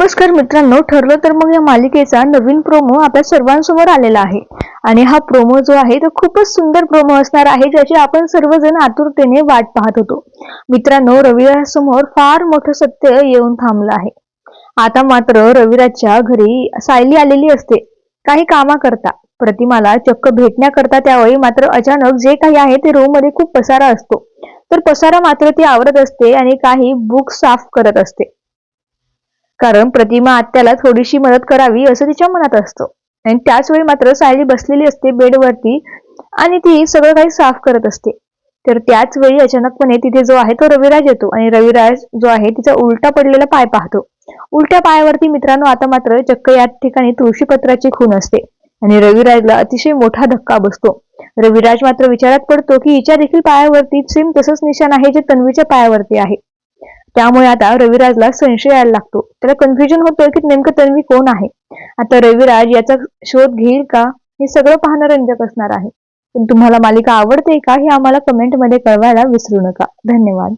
नमस्कार मित्रांनो ठरलं तर मग या मालिकेचा नवीन प्रोमो आपल्या सर्वांसमोर आलेला आहे. आणि हा प्रोमो जो आहे तो खूपच सुंदर प्रोमो असणार आहे ज्याची आपण सर्वजण आतुरतेने वाट पाहत होतो. मित्रांनो रविरासमोर फार मोठं सत्य येऊन थांबलं आहे. आता मात्र रविराजच्या घरी सायली आलेली असते. काही कामा करता प्रतिमाला चक्क भेटण्याकरता त्यावेळी मात्र अचानक जे काही आहे ते रूममध्ये खूप पसारा असतो. तर पसारा मात्र ती आवरत असते आणि काही बुक साफ करत असते. कारण प्रतिमा आत्याला थोडीशी मदत करावी असं तिच्या मनात असतं. आणि त्याच वेळी मात्र सायली बसलेली असते बेडवरती आणि ती सगळं काही साफ करत असते. तर त्याच वेळी अचानकपणे तिथे जो आहे तो रविराज येतो आणि रविराज जो आहे तिचा उलटा पडलेला पाय पाहतो. उलट्या पायावरती मित्रांनो आता मात्र चक्क या ठिकाणी तुळशीपत्राची खून असते आणि रविराजला अतिशय मोठा धक्का बसतो. रविराज मात्र विचारात पडतो की हिच्या देखील पायावरती सेम तसंच निशाण आहे जे तन्वीच्या पायावरती आहे. त्यामुळे आता रविराजला संशय यायला लागतो. त्याला कन्फ्युजन होतं की नेमकं तन्वी कोण आहे? आता रविराज याचा शोध घेईल का? हे सगळं पाहणं रंजक असणार आहे. पण तुम्हाला मालिका आवडते का हे आम्हाला कमेंटमध्ये कळवायला विसरू नका. धन्यवाद.